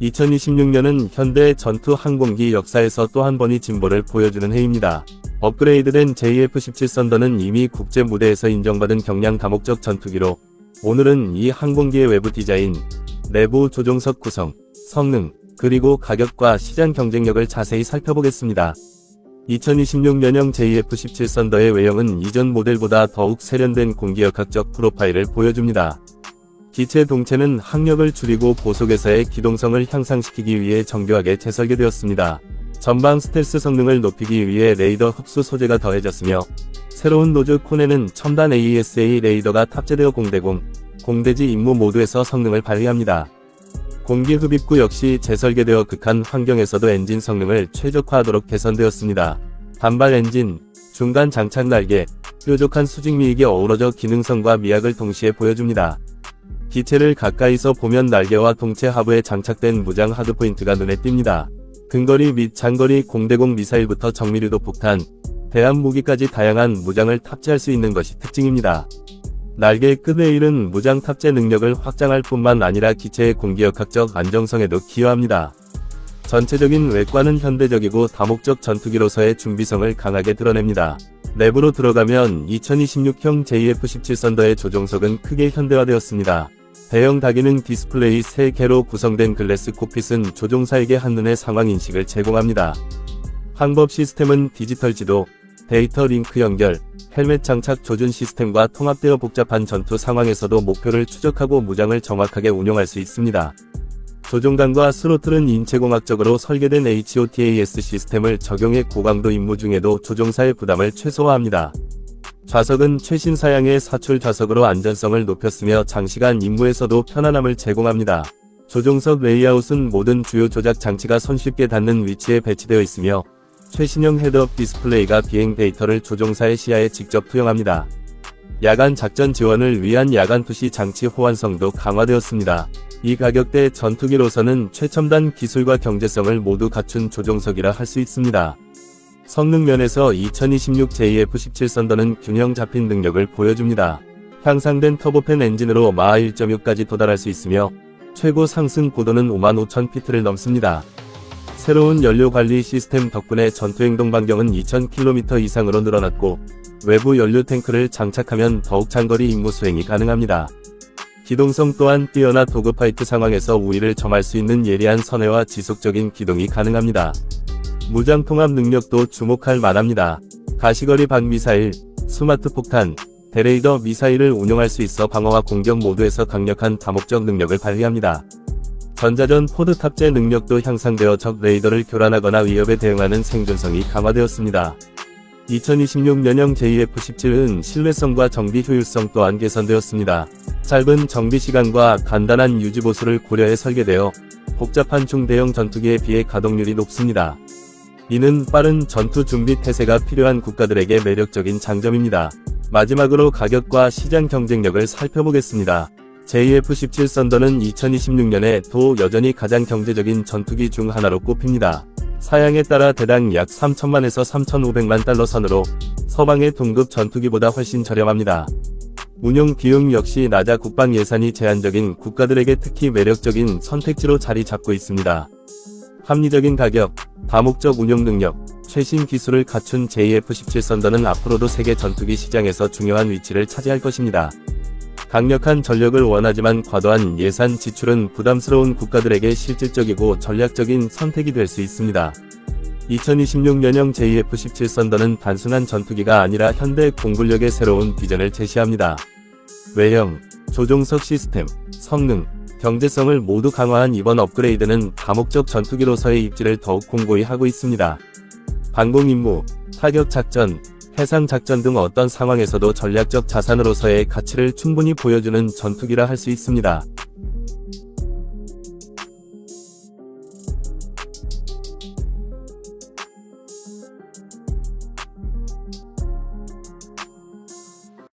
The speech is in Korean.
2026년은 현대 전투 항공기 역사에서 또 한 번의 진보를 보여주는 해입니다. 업그레이드된 JF-17 썬더는 이미 국제 무대에서 인정받은 경량 다목적 전투기로 오늘은 이 항공기의 외부 디자인, 내부 조종석 구성, 성능, 그리고 가격과 시장 경쟁력을 자세히 살펴보겠습니다. 2026년형 JF-17 썬더의 외형은 이전 모델보다 더욱 세련된 공기역학적 프로파일을 보여줍니다. 기체 동체는 항력을 줄이고 고속에서의 기동성을 향상시키기 위해 정교하게 재설계되었습니다. 전방 스텔스 성능을 높이기 위해 레이더 흡수 소재가 더해졌으며 새로운 노즐 콘에는 첨단 AESA 레이더가 탑재되어 공대공, 공대지 임무 모두에서 성능을 발휘합니다. 공기 흡입구 역시 재설계되어 극한 환경에서도 엔진 성능을 최적화하도록 개선되었습니다. 단발 엔진, 중간 장착 날개, 뾰족한 수직 미익이 어우러져 기능성과 미학을 동시에 보여줍니다. 기체를 가까이서 보면 날개와 동체 하부에 장착된 무장 하드포인트가 눈에 띕니다. 근거리 및 장거리 공대공 미사일부터 정밀유도 폭탄, 대함 무기까지 다양한 무장을 탑재할 수 있는 것이 특징입니다. 날개의 끝에 이른 무장 탑재 능력을 확장할 뿐만 아니라 기체의 공기역학적 안정성에도 기여합니다. 전체적인 외관은 현대적이고 다목적 전투기로서의 준비성을 강하게 드러냅니다. 내부로 들어가면 2026형 JF-17 썬더의 조종석은 크게 현대화되었습니다. 대형 다기능 디스플레이 3개로 구성된 글래스 콕핏은 조종사에게 한눈에 상황 인식을 제공합니다. 항법 시스템은 디지털 지도, 데이터 링크 연결, 헬멧 장착 조준 시스템과 통합되어 복잡한 전투 상황에서도 목표를 추적하고 무장을 정확하게 운용할 수 있습니다. 조종관과 스로틀은 인체공학적으로 설계된 HOTAS 시스템을 적용해 고강도 임무 중에도 조종사의 부담을 최소화합니다. 좌석은 최신 사양의 사출 좌석으로 안전성을 높였으며 장시간 임무에서도 편안함을 제공합니다. 조종석 레이아웃은 모든 주요 조작 장치가 손쉽게 닿는 위치에 배치되어 있으며 최신형 헤드업 디스플레이가 비행 데이터를 조종사의 시야에 직접 투영합니다. 야간 작전 지원을 위한 야간 투시 장치 호환성도 강화되었습니다. 이 가격대 전투기로서는 최첨단 기술과 경제성을 모두 갖춘 조종석이라 할 수 있습니다. 성능 면에서 2026 JF-17 썬더는 균형 잡힌 능력을 보여줍니다. 향상된 터보팬 엔진으로 마하 1.6까지 도달할 수 있으며 최고 상승 고도는 55,000피트를 넘습니다. 새로운 연료 관리 시스템 덕분에 전투 행동 반경은 2,000km 이상으로 늘어났고 외부 연료 탱크를 장착하면 더욱 장거리 임무 수행이 가능합니다. 기동성 또한 뛰어나 도그파이트 상황에서 우위를 점할 수 있는 예리한 선회와 지속적인 기동이 가능합니다. 무장 통합 능력도 주목할 만합니다. 가시거리 방미사일, 스마트 폭탄, 대레이더 미사일을 운용할 수 있어 방어와 공격 모두에서 강력한 다목적 능력을 발휘합니다. 전자전 포드 탑재 능력도 향상되어 적 레이더를 교란하거나 위협에 대응하는 생존성이 강화되었습니다. 2026년형 JF-17은 신뢰성과 정비 효율성 또한 개선되었습니다. 짧은 정비 시간과 간단한 유지 보수를 고려해 설계되어 복잡한 중대형 전투기에 비해 가동률이 높습니다. 이는 빠른 전투 준비 태세가 필요한 국가들에게 매력적인 장점입니다. 마지막으로 가격과 시장 경쟁력을 살펴보겠습니다. JF-17 썬더는 2026년에 도 여전히 가장 경제적인 전투기 중 하나로 꼽힙니다. 사양에 따라 대당 약 3천만에서 3,500만 달러 선으로 서방의 동급 전투기보다 훨씬 저렴합니다. 운용 비용 역시 낮아 국방 예산이 제한적인 국가들에게 특히 매력적인 선택지로 자리 잡고 있습니다. 합리적인 가격, 다목적 운용 능력, 최신 기술을 갖춘 JF-17 썬더는 앞으로도 세계 전투기 시장에서 중요한 위치를 차지할 것입니다. 강력한 전력을 원하지만 과도한 예산 지출은 부담스러운 국가들에게 실질적이고 전략적인 선택이 될 수 있습니다. 2026년형 JF-17 썬더는 단순한 전투기가 아니라 현대 공군력의 새로운 비전을 제시합니다. 외형, 조종석 시스템, 성능, 경제성을 모두 강화한 이번 업그레이드는 다목적 전투기로서의 입지를 더욱 공고히 하고 있습니다. 방공 임무, 타격 작전, 해상 작전 등 어떤 상황에서도 전략적 자산으로서의 가치를 충분히 보여주는 전투기라 할 수 있습니다.